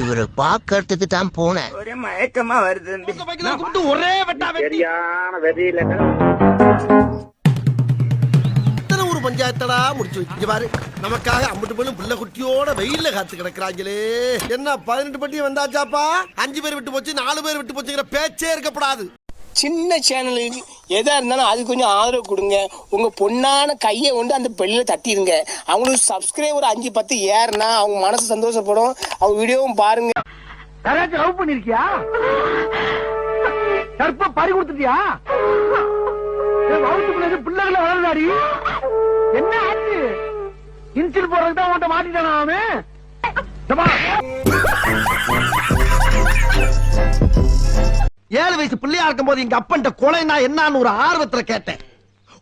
இவரு பாக்கறதுக்கு தான் போனேன். ஒரே மயக்கமா வருது ஒரே சரியான வெறியில ஒரு பஞ்சாயத்தடா முடிச்சு வச்சு. இங்க பாரு நமக்காக அம்பட்டு பெண்ணும் பிள்ளை குட்டியோட வெயில்ல காத்து கிடக்குறாங்களே. என்ன பதினெட்டு பட்டி வந்தாச்சாப்பா? அஞ்சு பேர் விட்டு போச்சு நாலு பேர் விட்டு போச்சுங்கிற பேச்சே இருக்கப்படாது. சின்ன சேனலுக்கு எதாக இருந்தாலும் அது கொஞ்சம் ஆதரவு கொடுங்க. உங்கள் பொண்ணான கையை கொண்டு அந்த பெல்லில தட்டிடுங்க அவங்களுக்கு சப்ஸ்கிரைபர் அஞ்சு பத்து ஏறுனா அவங்க மனசு சந்தோஷப்படும். அவங்க வீடியோவும் பாருங்க. யாராச்சும் லவ் பண்ணிருக்கியா? கற்ப பறி கொடுத்துட்டியா? வகுத்துக்குள்ள பிள்ளைகளை வளர்ந்தாடி. என்ன ஆச்சு? இன்சில் போறதுக்கு தான் உன்கிட்ட மாட்டிட்டானா அவன்? ஏழு வயசு பிள்ளையா இருக்கும் போது எங்க அப்பன்ட்ட கொலை நான் என்னன்னு ஒரு ஆர்வத்துல கேட்டேன்.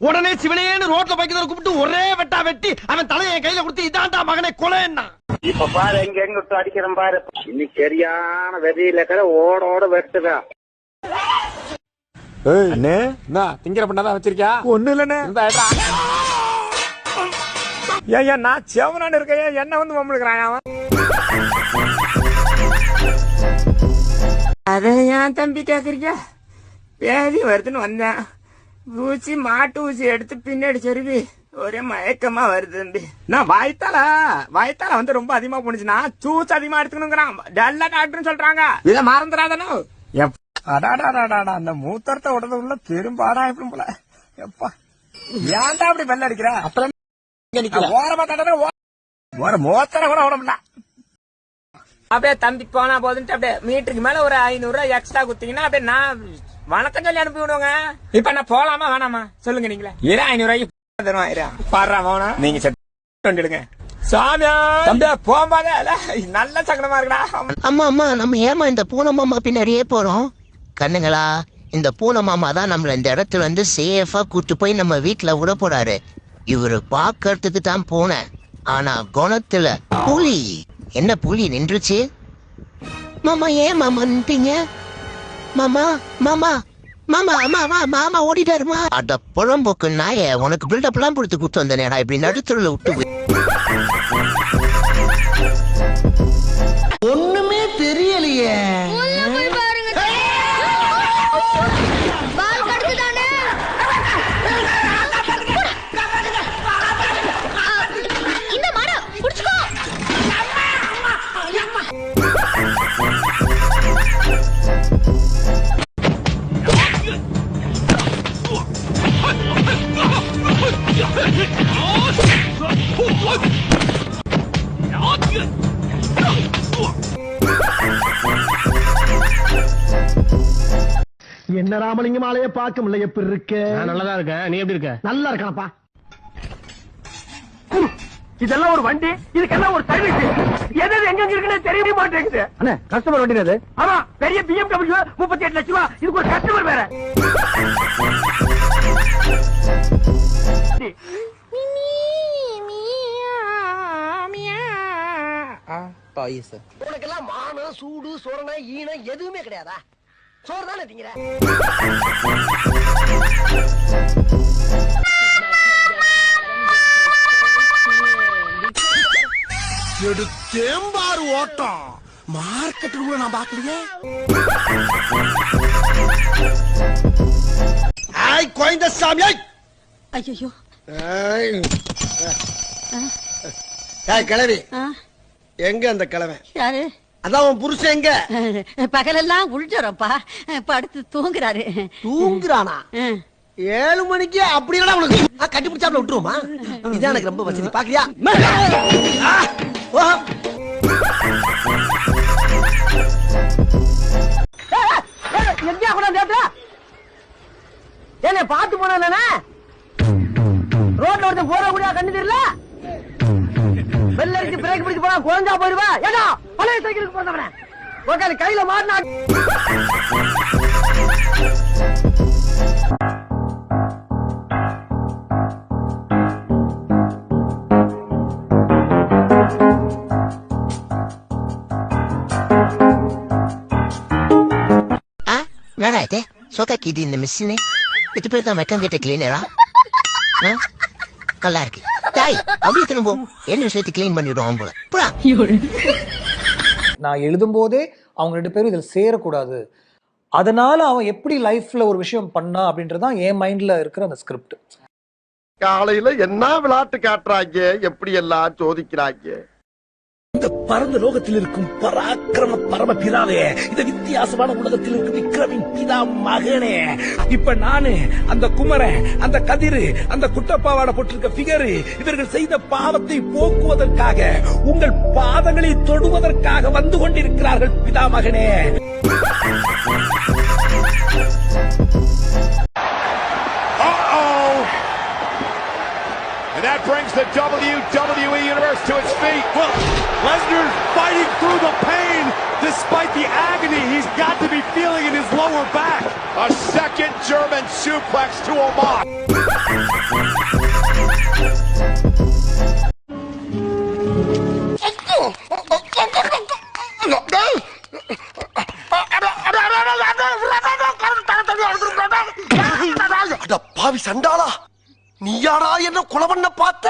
உடனே சிவனேன்னு ரோட்ல பைக்கிறத கூப்பிட்டு ஒரே வெட்டா வெட்டி அவன் தலையை என் கையில கொடுத்து இதான்டா மகனே கொலைன்னா? இப்ப பாரு எங்க எங்க விட்டு அடிக்கிறேன் பாரு. இன்னைக்கு சரியான வெறியில ஓட ஓட வெட்டுதா. அண்ணே. என்ன திங்கிற பண்ணாதான் வச்சிருக்கியா? ஒண்ணு இல்லண்ணே. ஏன் நான் செவனான்னு இருக்கேன். என்ன வந்து மம்மளுக்குறான் அவன். அதை ஏன் தம்பி கேக்குறீங்க பேதி வருதுன்னு வந்தேன் ஊசி மாட்டு ஊசி எடுத்து பின்னாடி சொருவி ஒரே மயக்கமா வருது தம்பி நான் வயித்தால வயித்தால வந்து ரொம்ப அதிகமா போனுச்சுன்னா ஜூஸ் அதிகமா எடுத்துக்கணுங்கிறான் டல்ல டாக்டர்னு சொல்றாங்க இத மறந்துடாதானோ அடாடாடாடா அந்த மூத்தரத்தை உடனே உள்ள பெரும்பாடா எப்படி போல எப்பா ஏன்டா அப்படி பெல்ல அடிக்கிற அப்புறம் ஓரமா தண்டனை ஓர மூத்தர கூட விட முடியல அப்படியே தம்பி போனா போதுன்ட்டு அப்படியே மீட்டருக்கு மேல ஒரு ஐநூறு ரூபாய் எக்ஸ்ட்ரா குத்தீங்கன்னா அப்படியே நான் வணக்கம் சொல்லி அனுப்பி விடுவாங்க. இப்ப நான் போலாமா வேணாமா? சொல்லுங்க நீங்களே. இரு ஐநூறு ரூபாய்க்கு தருவான் இரு. பாடுறா போனா நீங்க செட்டுங்க சாமியா! தம்பி நல்ல சங்கடமா இருக்குடா. அம்மா அம்மா நம்ம ஏமா இந்த பூனை மாமா பின்னாடியே போறோம்? கண்ணுங்களா இந்த பூனை மாமா தான் நம்மள இந்த இடத்துல வந்து சேஃபா கூட்டு போய் நம்ம வீட்டுல விட போறாரு. இவரு பாக்கிறதுக்கு தான் போனேன் ஆனா குணத்துல புலி. என்ன புலி நின்றுச்சு? மாமா ஏன் மாமா நின்றீங்க? மாமா மாமா மாமா மாமா மாமா ஓடிட்டாருமா அட புறம்போக்கு நாய உனக்கு பில்டப் எல்லாம் கொடுத்து கூட்டு வந்தேனேடா இப்படி நடுத்தருல விட்டு என்ன ராமலிங்க மாலைய பார்க்க முடியல எப்படி இருக்க? நல்லதா இருக்கேன் நீ எப்படி இருக்க? நல்லா இருக்கானப்பா. இதெல்லாம் ஒரு வண்டி இதுக்கெல்லாம் ஒரு சர்வீஸ் எது எங்க இருக்குன்னு தெரிய மாட்டேங்குது. அண்ணே கஸ்டமர் வண்டி அது? ஆமா பெரிய பிஎம்டபிள்யூ முப்பத்தி எட்டு லட்சம் ரூபாய் இதுக்கு ஒரு கஸ்டமர் வேற. உனக்கெல்லாம் மானம் சூடு சோரணை ஈனம் எதுவுமே கிடையாதா? சோறு தானே திங்கிற எடுத்தேம்பாரு ஓட்டம். மார்க்கெட்டு கூட நான் பாக்கலையே ஆய் கோயந்த சாமி ஐயோ ஏய். கிழவி. எங்க அந்த கிழவன்? யாரு? அதான் உன் புருஷன் எங்க? பகலெல்லாம் உள்ஜரப்பா படுத்து தூங்குறாரு. தூங்குறானா? ஏழு மணிக்கு அப்படி இல்லடா உனக்கு கட்டி பிடிச்சாப்ல விட்டுருவோமா? இதான் எனக்கு ரொம்ப வசதி. பாக்குறியா. எங்கயா கூட தேட்டா என்ன பாத்து போனா ரோட்ல ஒருத்தன் போற கூட கண்ணு தெரியல பெல் அடிச்சு பிரேக் பிடிச்சு போனா குறைஞ்சா போயிருவா ஏடா பழைய சைக்கிளுக்கு போனவன உக்காந்து கையில மாறினா guardate, so che chi di missione? E tu per me cambia te cleanerà? Eh? Allarghi. டாய் அப்படியே திரும்ப என்ன சேர்த்து க்ளீன் பண்ணிடுவோம் போல. நான் எழுதும்போதே அவங்க ரெண்டு பேரும் இதில் சேரக்கூடாது. அதனால அவன் எப்படி லைஃப்ல ஒரு விஷயம் பண்ணா அப்படின்றதான் என் மைண்ட்ல இருக்கிற அந்த ஸ்கிரிப்ட் காலையில என்ன விளையாட்டு காட்டுறாங்க? எப்படி எல்லாம் சோதிக்கிறாங்க? இந்த பரந்த லோகத்தில் இருக்கும் பராக்கிரம பரம பிதாவே இந்த வித்தியாசமான உலகத்தில் இருக்கும் விக்ரமின் பிதா மகனே. இப்ப நானு அந்த குமரன் அந்த கதிரு அந்த குட்டப்பாவாட போட்டிருக்க பிகரு இவர்கள் செய்த பாவத்தை போக்குவதற்காக உங்கள் பாதங்களை தொடுவதற்காக வந்து கொண்டிருக்கிறார்கள் பிதா மகனே. that brings the WWE Universe to its feet. Well, Lesnar's fighting through the pain despite the agony he's got to be feeling in his lower back. A second German suplex to Omar. the Pavi Sandala. நீயாடா என்ன குலவண்ண பண்ண பார்த்த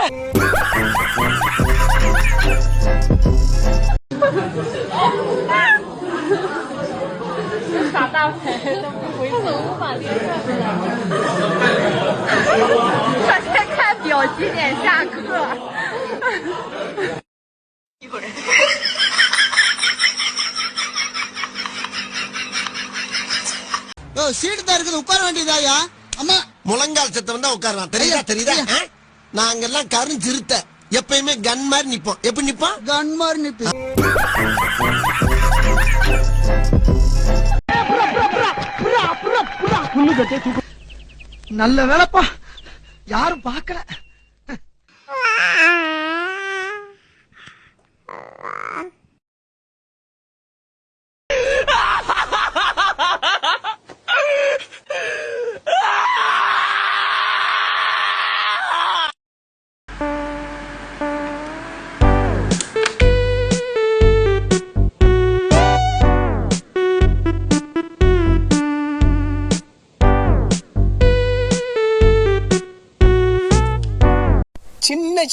சீட்டு தான் இருக்குது உட்கார வேண்டியதாயா? அம்மா முழங்கால் சத்தம் தான் உட்காரலாம் தெரியுதா தெரியுதா? நாங்கெல்லாம் கருஞ்சிருத்த எப்பயுமே கன் மாதிரி நிப்போம். எப்படி நிப்போம்? கன் மாதிரி நிப்பி. நல்ல வேலைப்பா. யாரும் பார்க்கல.